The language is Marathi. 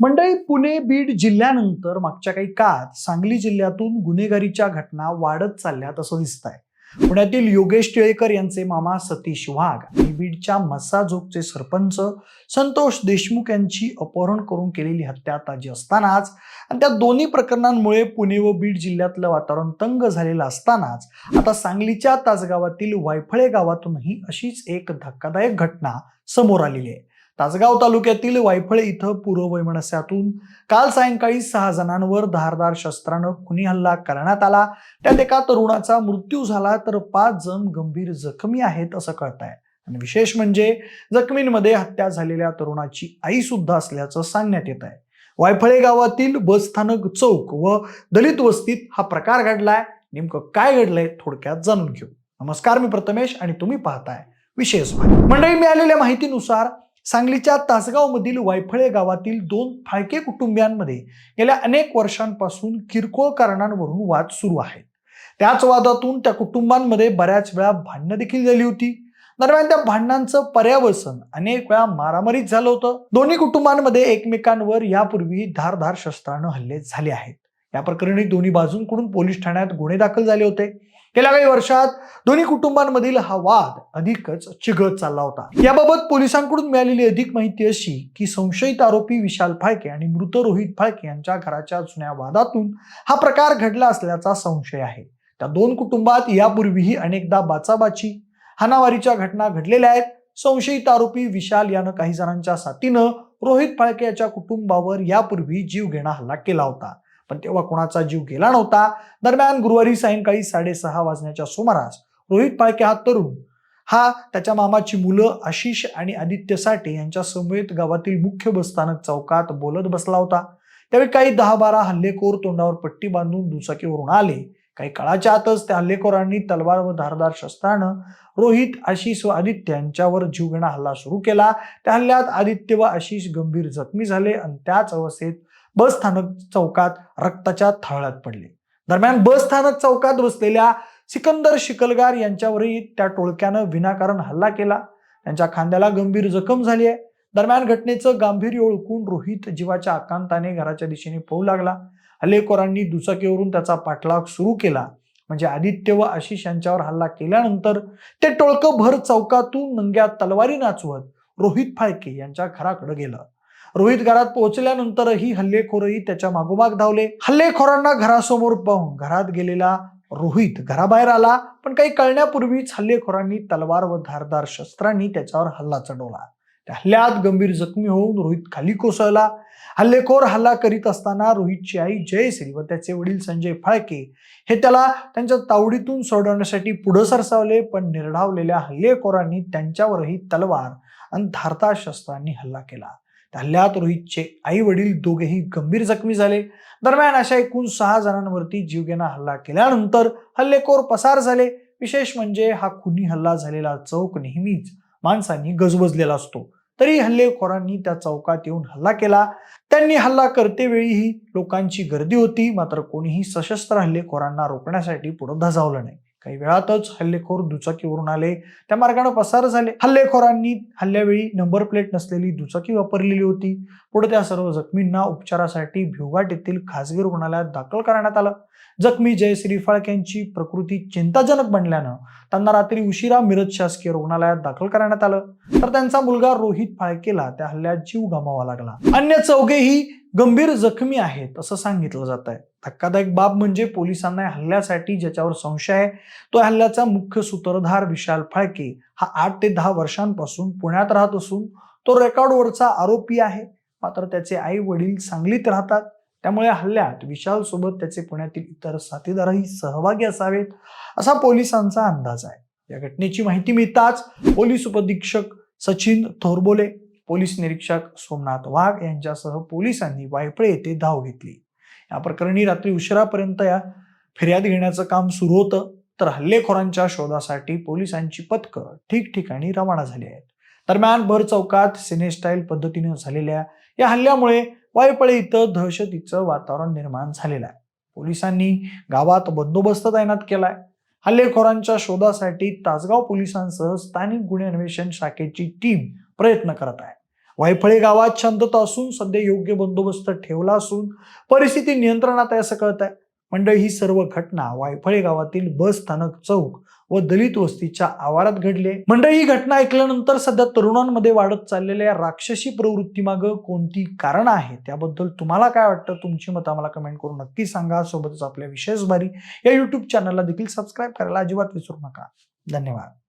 मंडळी पुणे बीड जिल्ह्यानंतर मागच्या काही काळात सांगली जिल्ह्यातून गुन्हेगारीच्या घटना वाढत चालल्यात असं दिसत आहे पुण्यातील योगेश टिळेकर यांचे मामा सतीश वाघ आणि बीडच्या मसाजोगचे सरपंच संतोष देशमुख यांची अपहरण करून केलेली हत्या ताजी असतानाच आणि त्या दोन्ही प्रकरणांमुळे पुणे व बीड जिल्ह्यातलं वातावरण तंग झालेलं असतानाच आता सांगलीच्या तासगावातील वायफळे गावातूनही अशीच एक धक्कादायक घटना समोर आलेली आहे. तासगाव तालुक्यातील वायफळे इथं पूर्ववैमनस्यातून काल सायंकाळी सहा जणांवर धारदार शस्त्रानं खुनी हल्ला करण्यात आला. त्यात एका तरुणाचा मृत्यू झाला तर पाच जण गंभीर जखमी आहेत असं कळत आहे आणि विशेष म्हणजे जखमींमध्ये हत्या झालेल्या तरुणाची आई सुद्धा असल्याचं सांगण्यात येत आहे वायफळे गावातील बसस्थानक चौक व दलित वस्तीत हा प्रकार घडलाय. नेमकं काय घडलंय थोडक्यात जाणून घेऊ. नमस्कार मी प्रथमेश आणि तुम्ही पाहताय विशेष मंडळी मिळालेल्या माहितीनुसार सांगलीच्या तासगावमधील वायफळे गावातील दोन फाळके कुटुंबियांमध्ये गेल्या अनेक वर्षांपासून किरकोळ कारणांवरून वाद सुरू आहेत. त्याच वादातून त्या कुटुंबांमध्ये बऱ्याच वेळा भांडणं देखील झाली होती. दरम्यान त्या भांडणांचं पर्यावसन अनेक वेळा मारामारीत झालं होतं. दोन्ही कुटुंबांमध्ये एकमेकांवर यापूर्वी धारधार शस्त्रानं हल्ले झाले आहेत. या प्रकरणी दोन्ही बाजूंकडून पोलीस ठाण्यात गुन्हे दाखल झाले होते. गेल्या काही वर्षात दोन्ही कुटुंबांमधील हा वाद अधिकच चिघळत चालला होता. याबाबत पोलिसांकडून मिळालेली अधिक माहिती अशी की संशयित आरोपी विशाल फाळके आणि मृत रोहित फाळके यांच्या घराच्या जुन्या वादातून हा प्रकार घडला असल्याचा संशय आहे. त्या दोन कुटुंबात यापूर्वीही अनेकदा बाचाबाची हानावारीच्या घटना घडलेल्या आहेत. संशयित आरोपी विशाल यानं काही जणांच्या साथीनं रोहित फाळके याच्या कुटुंबावर यापूर्वी जीव घेणा हल्ला केला होता. पण तेव्हा कोणाचा जीव गेला नव्हता. दरम्यान गुरुवारी सायंकाळी साडेसहा वाजण्याच्या सुमारास रोहित पाळके हा तरुण हा त्याच्या मामाची मुलं आशिष आणि आदित्य साठे यांच्या समवेत गावातील मुख्य बसस्थानक चौकात बोलत बसला होता. त्यावेळी काही दहा बारा हल्लेखोर तोंडावर पट्टी बांधून दुचाकीवरून आले. काही काळाच्या आतच त्या हल्लेखोरांनी तलवार व धारदार शस्त्रानं रोहित आशिष व आदित्य यांच्यावर जीवघेणा हल्ला सुरू केला. त्या हल्ल्यात आदित्य व आशिष गंभीर जखमी झाले आणि त्याच अवस्थेत बस स्थानक चौकात रक्ताच्या थाळ्यात पडले. दरम्यान बस स्थानक चौकात बसलेल्या सिकंदर शिकलगार यांच्यावरही त्या टोळक्यानं विनाकारण हल्ला केला. त्यांच्या खांद्याला गंभीर जखम झाली आहे. दरम्यान घटनेचं गांभीर्य ओळखून रोहित जीवाच्या आकांताने घराच्या दिशेने पळू लागला. हल्लेखोरांनी दुचाकीवरून त्याचा पाठलाग सुरू केला. म्हणजे आदित्य व आशिष यांच्यावर हल्ला केल्यानंतर ते टोळकं भर चौकातून नंग्या तलवारी नाचवत रोहित फाळके यांच्या घराकडे गेलं. रोहित घरात पोहोचल्यानंतरही हल्लेखोरही त्याच्या मागोमाग धावले. हल्लेखोरांना घरासमोर पाहून घरात गेलेला रोहित घराबाहेर आला पण काही कळण्यापूर्वीच हल्लेखोरांनी तलवार व धारदार शस्त्रांनी त्याच्यावर हल्ला चढवला. त्या हल्ल्यात गंभीर जखमी होऊन रोहित खाली कोसळला. हल्लेखोर हल्ला करीत असताना रोहितची आई जयश्री व त्याचे वडील संजय फाळके हे त्याला त्यांच्या तावडीतून सोडवण्यासाठी पुढं सरसावले पण निर्ढावलेल्या हल्लेखोरांनी त्यांच्यावरही तलवार आणि धारदार शस्त्रांनी हल्ला केला. हल्ल्यात रोहितचे आई वडील दोघेही गंभीर जखमी झाले. दरम्यान अशा एकूण सहा जणांवरती जीवघेणा हल्ला केल्यानंतर हल्लेखोर पसार झाले. विशेष म्हणजे हा खुनी हल्ला झालेला चौक नेहमीच माणसांनी गजबजलेला असतो. तरी हल्लेखोरांनी त्या चौकात येऊन हल्ला केला. त्यांनी हल्ला करतेवेळीही लोकांची गर्दी होती मात्र कोणीही सशस्त्र हल्लेखोरांना रोखण्यासाठी पुढे धजावलं नाही. काही वेळातच हल्लेखोर दुचाकीवरून आले. त्या मार्गाने पसार झाले. हल्लेखोरांनी हल्ल्यावेळी नंबर प्लेट नसलेली दुचाकी वापरलेली होती. पुढे त्या सर्व जखमींना उपचारासाठी भिवघाट येथील खासगी रुग्णालयात दाखल करण्यात आलं. जखमी जयश्री फाळके यांची प्रकृती चिंताजनक बनल्यानं त्यांना रात्री उशिरा मिरज शासकीय रुग्णालयात दाखल करण्यात आलं. तर त्यांचा मुलगा रोहित फाळकेला त्या हल्ल्यात जीव गमावा लागला. अन्य चौघेही गंभीर जखमी आहेत असं सांगितलं जात आहे. धक्कादायक बाब म्हणजे पोलिसांना या हल्ल्यासाठी ज्याच्यावर संशय आहे तो हल्ल्याचा मुख्य सूत्रधार विशाल फाळके हा आठ ते दहा वर्षांपासून पुण्यात राहत असून तो रेकॉर्डवरचा आरोपी आहे. मात्र त्याचे आई वडील सांगलीत राहतात. त्यामुळे हल्ल्यात विशाल सोबत त्याचे पुण्यातील इतर साथीदारही सहभागी असावेत असा पोलिसांचा अंदाज आहे. या घटनेची माहिती मिळताच पोलीस उपअधीक्षक सचिन थोरबोले पोलीस निरीक्षक सोमनाथ वाघ यांच्यासह पोलिसांनी वायफळे येथे धाव घेतली. या प्रकरणी रात्री उशिरापर्यंत या फिर्याद घेण्याचं काम सुरू होतं. तर हल्लेखोरांच्या शोधासाठी पोलिसांची पथकं ठिकठिकाणी रवाना झाली आहेत. दरम्यान भर चौकात सिनेस्टाईल पद्धतीने झालेल्या या हल्ल्यामुळे वायपळे इथं दहशतीचं वातावरण निर्माण झालेलं आहे. पोलिसांनी गावात बंदोबस्त तैनात केलाय. हल्लेखोरांच्या शोधासाठी तासगाव पोलिसांसह स्थानिक गुन्हे अन्वेषण शाखेची टीम प्रयत्न करत आहे. वायफळे गावात शांतता असून सध्या योग्य बंदोबस्त ठेवला असून परिस्थिती नियंत्रणात आहे असं कळत आहे मंडळी ही सर्व घटना वायफळे गावातील बस स्थानक चौक व दलित वस्तीच्या आवारात घडले मंडळी ही घटना ऐकल्यानंतर सध्या तरुणांमध्ये वाढत चाललेल्या राक्षसी प्रवृत्तीमागं कोणती कारण आहे त्याबद्दल तुम्हाला काय वाटतं? तुमची मतं आम्हाला कमेंट करून नक्की सांगा. सोबतच आपल्या विशेष भारी या युट्यूब चॅनलला देखील सबस्क्राईब करायला अजिबात विसरू नका. धन्यवाद.